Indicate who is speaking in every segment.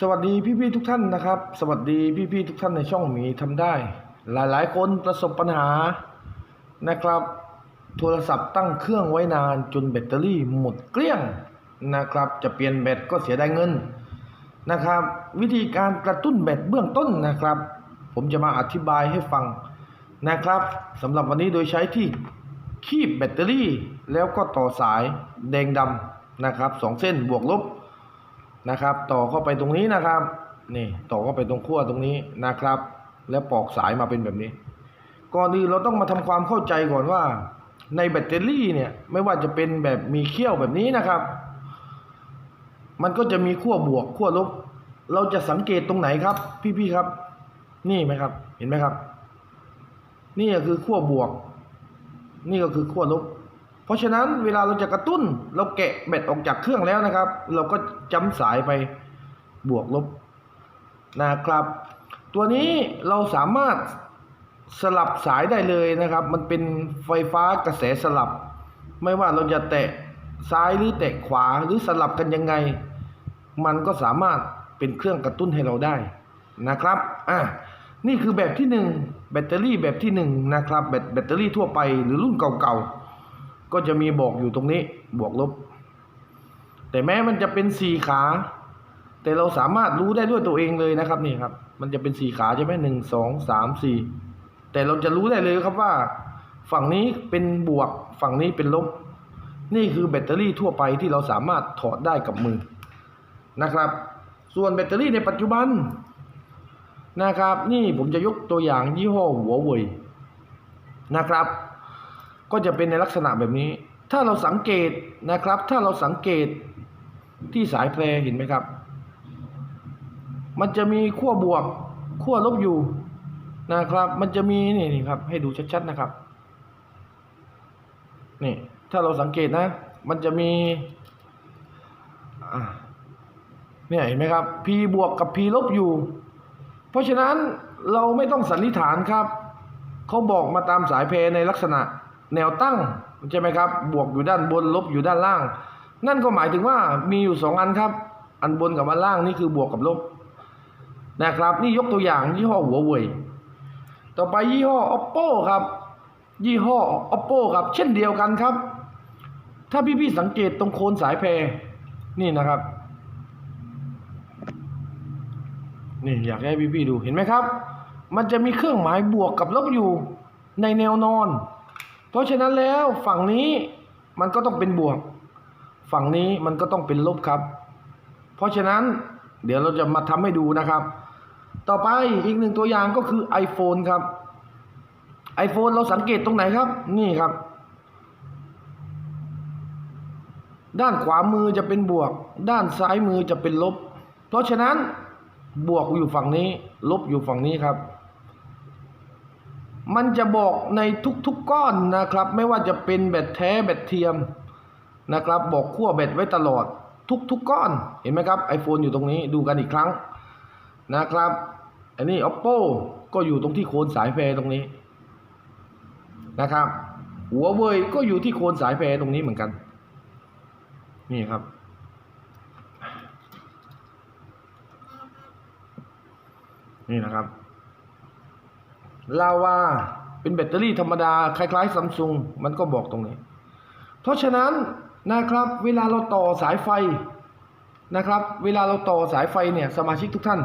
Speaker 1: สวัสดีพี่ๆทุกท่านนะครับ สวัสดีพี่ๆทุกท่านในช่องหมีทำได้ หลายๆ คนประสบปัญหานะครับ โทรศัพท์ตั้งเครื่องไว้นานจนแบตเตอรี่หมดเกลี้ยงนะครับ จะเปลี่ยนแบตก็เสียดายเงินนะครับ วิธีการกระตุ้นแบตเบื้องต้นนะครับ ผมจะมาอธิบายให้ฟังนะครับสำหรับวันนี้โดยใช้ที่คีบแบตเตอรี่แล้วก็ต่อสายแดงดำนะครับสองเส้นบวกลบ นะครับ ต่อเข้าไปตรงนี้นะครับนี่ต่อเข้าไปตรงขั้วตรงนี้นะครับ แล้วปอกสายมาเป็นแบบนี้ ก่อนอื่นเราต้องมาทำความเข้าใจก่อนว่า ในแบตเตอรี่เนี่ยไม่ว่าจะเป็นแบบมีเขี้ยวแบบนี้นะครับ มันก็จะมีขั้วบวกขั้วลบ เราจะสังเกตตรงไหนครับ พี่ๆครับ นี่ไหมครับ เห็นไหมครับ นี่ก็คือขั้วบวก นี่ก็คือขั้วลบ เพราะฉะนั้นเวลาเราจะกระตุ้น เราแกะแบตออกจากเครื่องแล้วนะครับ เราก็จำสายไปบวกลบนะครับ ตัวนี้เราสามารถสลับสายได้เลยนะครับ มันเป็นไฟฟ้ากระแสสลับ ไม่ว่าเราจะแตะซ้ายหรือแตะขวาหรือสลับกันยังไง มันก็สามารถเป็นเครื่องกระตุ้นให้เราได้นะครับ อะ นี่คือแบบที่หนึ่งแบตเตอรี่แบบที่หนึ่งนะครับ แบตแบตเตอรี่ทั่วไปหรือรุ่นเก่าๆ ก็จะมีบอกอยู่ตรงนี้บวกลบ แต่แม้มันจะเป็นสี่ขา แต่เราสามารถรู้ได้ด้วยตัวเองเลยนะครับนี่ครับ มันจะเป็นสี่ขาใช่ไหมหนึ่งสองสามสี่แต่เราจะรู้ได้เลยครับว่า ฝั่งนี้เป็นบวกฝั่งนี้เป็นลบ นี่คือแบตเตอรี่ทั่วไปที่เราสามารถถอดได้กับมือนะครับ ส่วนแบตเตอรี่ในปัจจุบันนะครับ นี่ผมจะยกตัวอย่างยี่ห้อหัวเว่ยนะครับ ก็จะเป็นในลักษณะแบบนี้ ถ้าเราสังเกตนะครับ ถ้าเราสังเกตที่สายแพรเห็นไหมครับ มันจะมีขั้วบวกขั้วลบอยู่นะครับ มันจะมีนี่นี่ครับ ให้ดูชัดๆนะครับ นี่ ถ้าเราสังเกตนะ มันจะมีเนี่ยเห็นไหมครับ P บวกกับ P ลบอยู่ เพราะฉะนั้นเราไม่ต้องสันนิษฐานครับ เขาบอกมาตามสายเพในลักษณะ แนวตั้งใช่ไหมครับ บวกอยู่ด้านบนลบอยู่ด้านล่าง นั่นก็หมายถึงว่ามีอยู่สองอันครับ อันบนกับอันล่างนี่คือบวกกับลบนะครับ นี่ยกตัวอย่างยี่ห้อหัวเว่ยต่อไปยี่ห้อ oppo ครับ ยี่ห้อ oppo ครับเช่นเดียวกันครับ ถ้าพี่ๆสังเกตตรงโคนสายแพรนี่นะครับนี่อยากให้พี่ๆดูเห็นไหมครับ มันจะมีเครื่องหมายบวกกับลบอยู่ในแนวนอน เพราะฉะนั้นแล้วฝั่งนี้มันก็ต้องเป็นบวก ฝั่งนี้มันก็ต้องเป็นลบครับ เพราะฉะนั้นเดี๋ยวเราจะมาทำให้ดูนะครับ ต่อไปอีกหนึ่งตัวอย่างก็คือ iPhone ครับ iPhone เราสังเกตตรงไหนครับ นี่ครับ ด้านขวามือจะเป็นบวก ด้านซ้ายมือจะเป็นลบ เพราะฉะนั้นบวกอยู่ฝั่งนี้ ลบอยู่ฝั่งนี้ครับ มันจะบอกในทุกๆก้อนนะครับ ไม่ว่าจะเป็นแบตแท้แบตเทียมนะครับ บอกขั้วแบตไว้ตลอดทุกๆก้อนเห็นไหมครับ iPhone อยู่ตรงนี้ดูกันอีกครั้งนะครับ อันนี้ oppo ก็อยู่ตรงที่โคนสายแพรตรงนี้นะครับหัวเว่ยก็อยู่ที่โคนสายแพรตรงนี้เหมือนกัน นี่ครับ นี่นะครับ ลาวาเป็นแบตเตอรี่ธรรมดา คล้ายๆซัมซุงมันก็บอกตรงนี้ เพราะฉะนั้นนะครับเวลาเราต่อสายไฟนะครับ เวลาเราต่อสายไฟเนี่ยสมาชิกทุกท่าน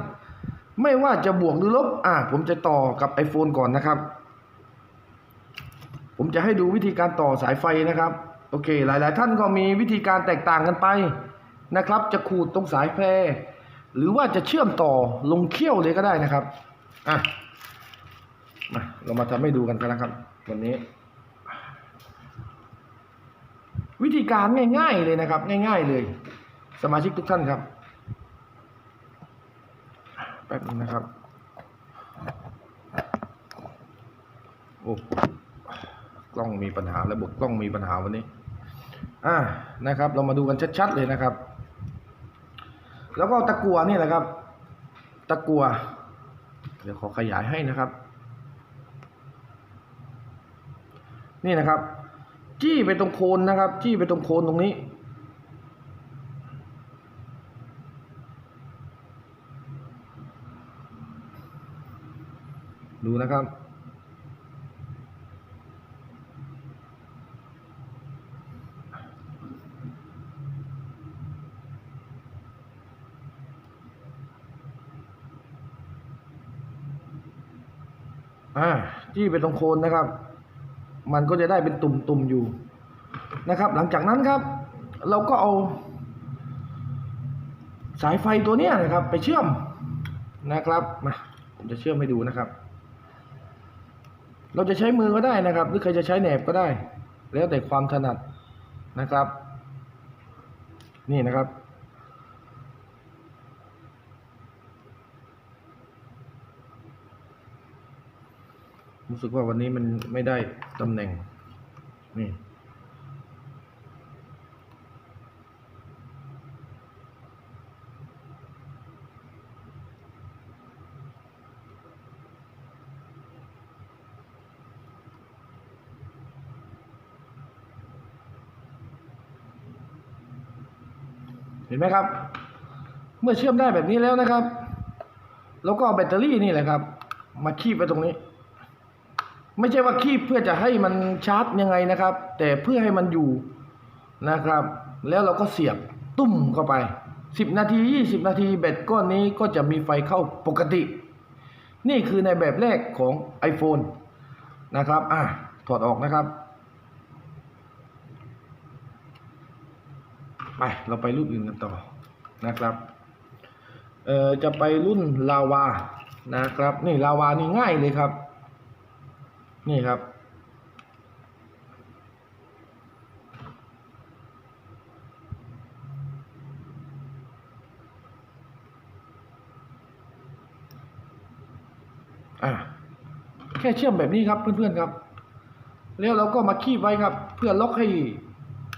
Speaker 1: ไม่ว่าจะบวกหรือลบอ่าผมจะต่อกับ iPhone ก่อนนะครับ ผมจะให้ดูวิธีการต่อสายไฟนะครับโอเค หลาย ๆ ท่านก็มีวิธีการแตกต่างกันไปนะครับ จะขูดตรงสายแพร หรือว่าจะเชื่อมต่อลงเขี้ยวเลยก็ได้นะครับอะ มาเรามาทำให้ดูกันกันนะครับ วันนี้ วิธีการง่าย ๆเลยนะครับ ง่าย ๆ เลย สมาชิกทุกท่านครับแป๊บนึงนะครับโอ้กล้องมีปัญหาระบบกล้องมีปัญหาวันนี้อ่านะครับ เรามาดูกันชัดๆเลยนะครับ แล้วก็ตะกัวนี่แหละครับ ตะกัว เดี๋ยวขอขยายให้นะครับ นี่นะครับ จี้ไปตรงโคนนะครับ จี้ไปตรงโคนตรงนี้ ดูนะครับอ่าจี้ไปตรงโคนนะครับ มันก็จะได้เป็นตุ่มๆอยู่นะครับ หลังจากนั้นครับ เราก็เอา สายไฟตัวนี้นะครับ ไปเชื่อมนะครับมาผมจะเชื่อมให้ดูนะครับ เราจะใช้มือก็ได้นะครับ หรือใครจะใช้แหนบก็ได้ แล้วแต่ความถนัดนะครับ นี่นะครับ รู้สึกว่าวันนี้มันไม่ได้ตำแหน่ง นี่เห็นไหมครับ เมื่อเชื่อมได้แบบนี้แล้วนะครับ แล้วก็แบตเตอรี่นี่แหละครับ มาคีบไปตรงนี้ ไม่ใช่ว่าคีบเพื่อจะให้มันชาร์จยังไงนะครับ แต่เพื่อให้มันอยู่นะครับ แล้วเราก็เสียบตุ้มเข้าไป 10 นาที 20 นาทีแบตก้อนนี้ก็จะมีไฟเข้าปกติ นี่คือในแบบแรกของ iPhone นะครับอะถอดออกนะครับ ไป เราไปรุ่นอื่นกันต่อนะครับเอ่อจะไปรุ่นลาวานะครับ นี่ลาวานี่ง่ายเลยครับ นี่ครับ อะแค่เชื่อมแบบนี้ครับเพื่อนๆครับ แล้วเราก็มาคีบไว้ครับ เพื่อล็อกให้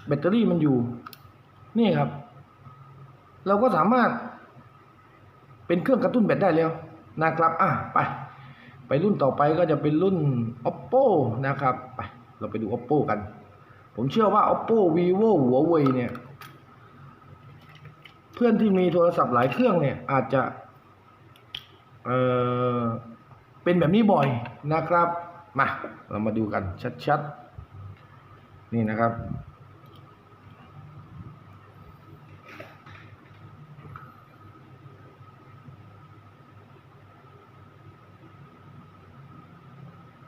Speaker 1: แบตเตอรี่มันอยู่ นี่ครับ เราก็สามารถเป็นเครื่องกระตุ้นแบตได้แล้วนะครับ อะ ไป ไปรุ่นต่อไปก็จะเป็นรุ่น oppo นะครับไปเราไปดู oppo กัน ผมเชื่อว่า oppo vivo huawei เนี่ย เพื่อนที่มีโทรศัพท์หลายเครื่องเนี่ย อาจจะเออเป็นแบบนี้บ่อยนะครับ มา เรามาดูกันชัดๆ นี่นะครับ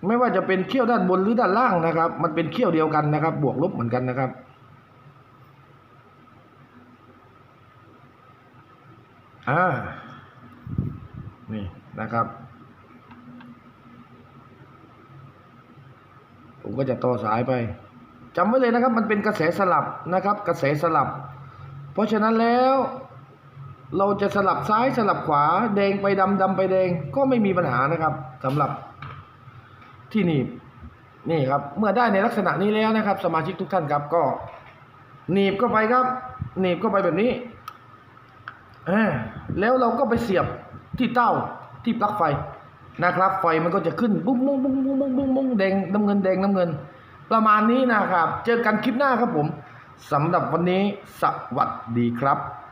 Speaker 1: ไม่ว่าจะเป็นเขี้ยวด้านบนหรือด้านล่างนะครับ มันเป็นเขี้ยวเดียวกันนะครับ บวกลบเหมือนกันนะครับ อ่า นี่นะครับ ผมก็จะต่อสายไปจำไว้เลยนะครับ มันเป็นกระแสสลับนะครับ กระแสสลับ เพราะฉะนั้นแล้วเราจะสลับซ้ายสลับขวา แดงไปดำดำไปแดงก็ไม่มีปัญหานะครับสำหรับ ที่หนีบนี่ครับ เมื่อได้ในลักษณะนี้แล้วนะครับ สมาชิกทุกท่านครับก็หนีบเข้าไปครับหนีบเข้าไปแบบนี้อ่าแล้วเราก็ไปเสียบที่เต้าที่ปลั๊กไฟนะครับ ไฟมันก็จะขึ้นบุ้งบุ้งบุ้งบุ้งบุ้งบุ้งบุ้งแดงน้ำเงินแดงน้ำเงิน ประมาณนี้นะครับ เจอกันคลิปหน้าครับผมสำหรับวันนี้สวัสดีครับ